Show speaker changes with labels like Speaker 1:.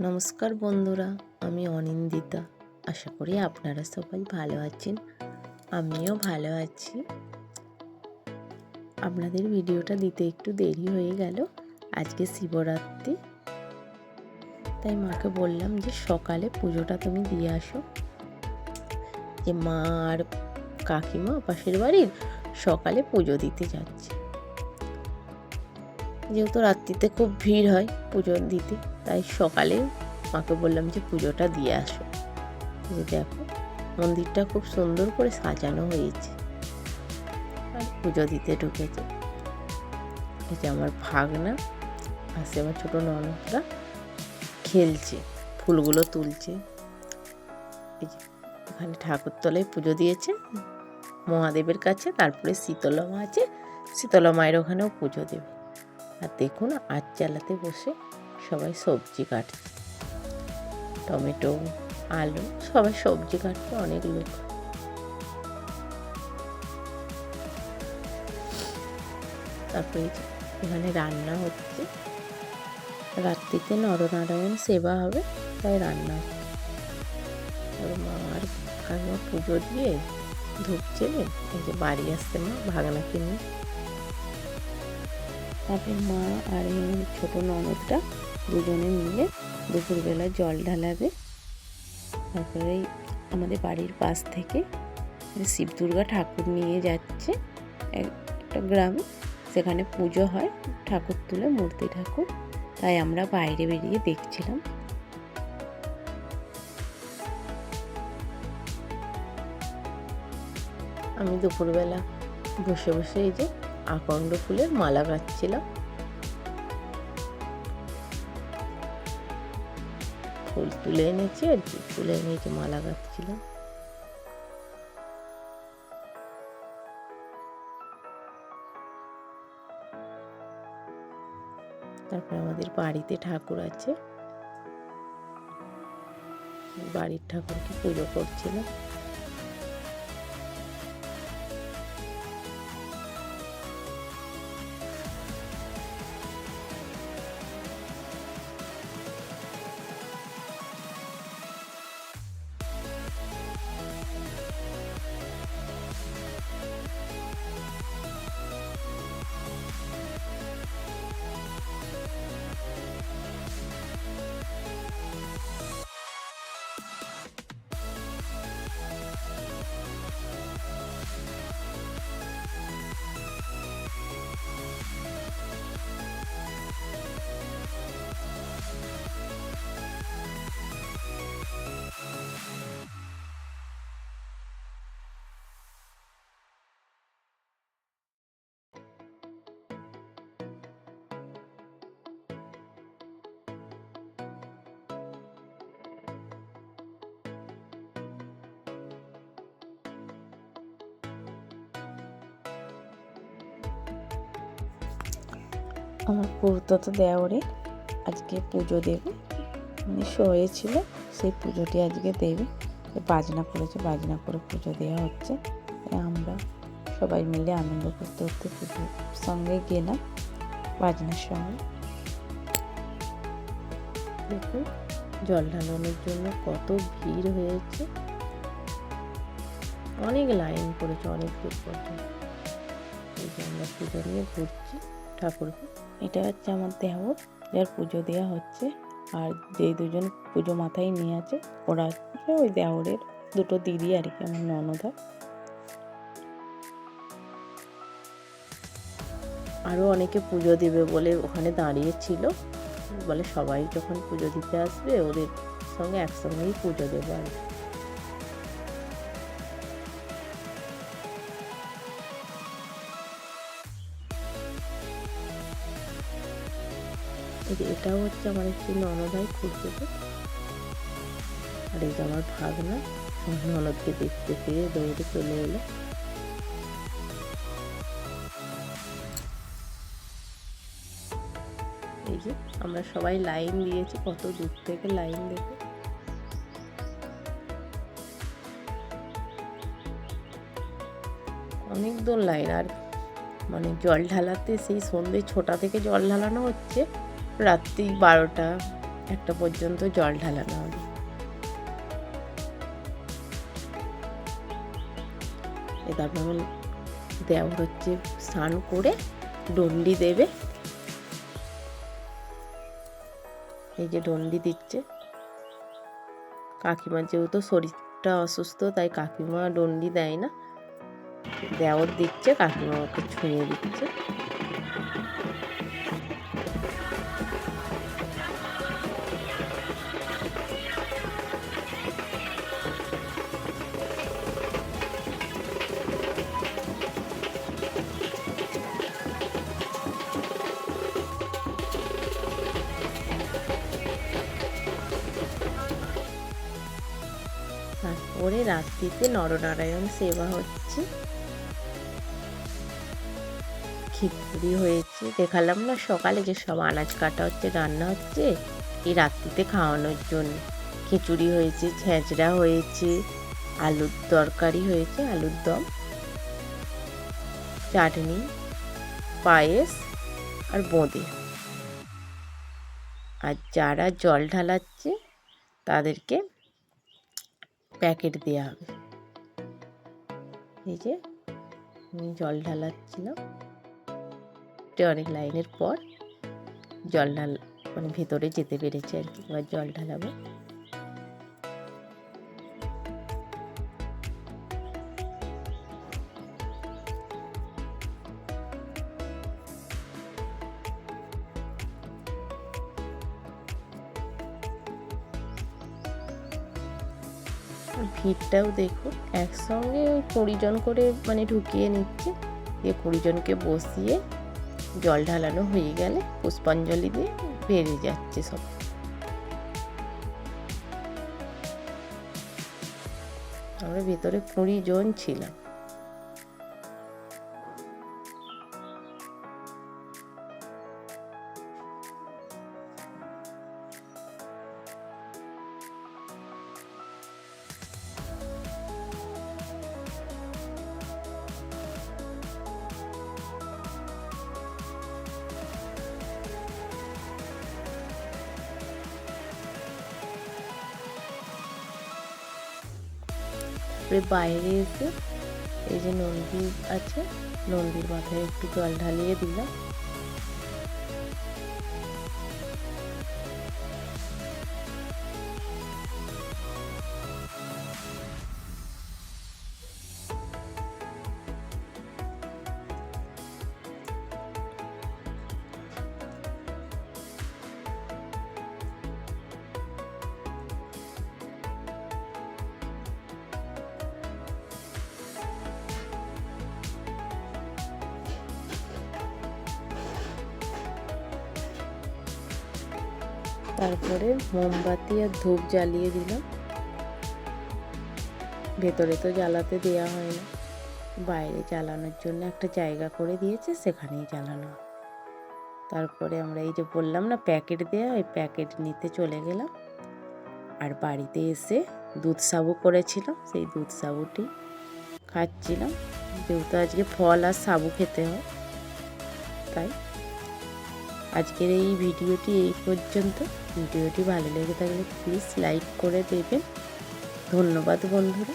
Speaker 1: নমস্কার বন্ধুরা, আমি অনিন্দিতা। আশা করি আপনারা সবাই ভালো আছেন, আমিও ভালো আছি। আপনাদের ভিডিওটা দিতে একটু দেরি হয়ে গেল, আজকে শিবরাত্রি। তাই মাকে বললাম যে সকালে পুজোটা তুমি দিয়ে আসো। যে মা আর কাকিমা পাশের বাড়ির সকালে পুজো দিতে যাচ্ছে। যেহেতু রাত্রিতে খুব ভিড় হয় পুজো দিতে। তাই সকালে মাকে বললাম যে পুজোটা দিয়ে আসো। যে দেখো, মন্দিরটা খুব সুন্দর করে সাজানো হয়েছে। আর পুজো দিতে ঢুকেছে। যে আমার ভাগনা আসে আমার ছোটো ননদরা খেলছে, ফুলগুলো তুলছে। এই যে এখানে ঠাকুরতলায় পুজো দিয়েছে, মহাদেবের কাছে, তারপরে শীতলা মা আছে শীতলা মায়ের ওখানেও পুজো দেবে। আর দেখুন আজ চালাতে বসে সবাই সবজি কাটছে টমেটো, আলু, সবাই সবজি কাটছে অনেক লোক। তারপরে এখানে রান্না হচ্ছে। রাত্রিতে নরনারায়ণ সেবা হবে, তাই রান্না ওর মা আর কাকিমা পুজো দিয়ে ধূপ চেলে এই যে বাড়ি আসতে মা, ভাগনাকে নিয়ে। তারপরে মা আর ছোটো ননদটা দুজনে মিলে দুপুরবেলা জল ঢালাবে। তারপরে আমাদের বাড়ির পাশ থেকে শিব দুর্গা ঠাকুর নিয়ে যাচ্ছে। একটা গ্রামে, সেখানে পুজো হয় ঠাকুর তুলে মূর্তি ঠাকুর। তাই আমরা বাইরে বেরিয়ে দেখছিলাম। আমি দুপুরবেলা বসে বসে এই যে আকন্দ ফুলের মালা গাচ্ছিলাম। ফুল তুলে এনেছি আর কি, তুলে এনে যে মালা গাছছিলাম তারপরে আমাদের বাড়িতে ঠাকুর আছে। বাড়ির ঠাকুরকে পুজো করছিলাম। আমার পুরোতো দেওরে আজকে পুজো দেবে। মানে হয়েছিল সেই পুজোটি আজকে দেবে। বাজনা করেছে বাজনা করে পুজো দেওয়া হচ্ছে। আমরা সবাই মিলে আনন্দ করতে করতে পুজোর সঙ্গে গেলাম, বাজনার সঙ্গে। দেখুন, জল ঢালানোর জন্য কত ভিড় হয়েছে। অনেক লাইন পড়েছে, অনেক দূর পর্যন্ত। এই আমরা পুজো নিয়ে ঘুরছি। ঠাকুরকে এটা হচ্ছে আমার দেওর, যার পুজো দেওয়া হচ্ছে। আর যেই দুজন পুজো মাথায় নিয়ে আছে, ওরা হচ্ছে ওই দেওরের দুটো দিদি আর কি, আমার ননদা। আরও অনেকে পুজো দেবে বলে ওখানে দাঁড়িয়েছিল বলে সবাই যখন পুজো দিতে আসবে, ওদের সঙ্গে একসঙ্গেই পুজো দেবো আর কি। এই যে এটাও হচ্ছে আমার একটি ননদাই খুঁজছে আর এই যে আমার ভাগনা, আমার ননদকে দেখতে পেয়ে দৌড়ে চলে এলো। এই যে আমরা সবাই লাইন দিয়েছি, কত দূর থেকে লাইন দেখে। অনেক দূর লাইন, আর মানে জল ঢালাতে সেই সন্ধে ছোটা থেকে জল ঢালানো হচ্ছে। রাত্রি বারোটা একটা পর্যন্ত জল ঢালানো হবে। তারপর আমার দেওর হচ্ছে স্নান করে ডন্ডি দেবে। এই যে ডন্ডি দিচ্ছে। কাকিমার যেহেতু শরীরটা অসুস্থ, তাই কাকিমা ডন্ডি দেয় না। দেওর দিচ্ছে, কাকিমা ওকে ছুঁয়ে দিচ্ছে। তারপরে রাত্রিতে নরনারায়ণ সেবা হচ্ছে। খিচুড়ি হয়েছে, দেখালাম না সকালে যে সব আনাজ কাটা হচ্ছে, রান্না হচ্ছে, এই রাত্রিতে খাওয়ানোর জন্য। খিচুড়ি হয়েছে, ছেঁচড়া হয়েছে, আলুর তরকারি হয়েছে, আলুর দম, চাটনি, পায়েস আর বোঁদে। আর যারা জল ঢালাচ্ছে, তাদেরকে প্যাকেট দেওয়া হবে। এই যে আমি জল ঢালাচ্ছিলাম। অনেক লাইনের পর জল ঢাল মানে ভেতরে যেতে পেরেছে আর কি, এবার জল ঢালাবো। ভিড়টাও দেখুন, একসঙ্গে ওই কুড়িজন করে মানে ঢুকিয়ে নিচ্ছে। দিয়ে কুড়িজনকে বসিয়ে জল ঢালানো হয়ে গেলে পুষ্পাঞ্জলি দিয়ে বেরিয়ে যাচ্ছে সব। আমরা ভিতরে কুড়িজন ছিলাম। তারপরে বাইরে এসে এই যে নন্দী আছে নন্দীর মাথায় একটু জল ঢালিয়ে দিলাম। তারপরে মোমবাতি আর ধূপ জ্বালিয়ে দিলাম। ভেতরে তো জ্বালাতে দেওয়া হয় না। বাইরে জ্বালানোর জন্য একটা জায়গা করে দিয়েছে, সেখানেই জ্বালানো। তারপরে আমরা এই যে বললাম না, প্যাকেট দেওয়া ওই প্যাকেট নিতে চলে গেলাম। আর বাড়িতে এসে দুধ সাবু করেছিলাম, সেই দুধ সাবুটি খাচ্ছিলাম। যেহেতু আজকে ফল আর সাবু খেতে হয়, তাই। আজকের এই ভিডিওটি এই পর্যন্ত। ভিডিওটি ভালো লেগে থাকলে প্লিজ লাইক করে দেবেন। ধন্যবাদ বন্ধুরা।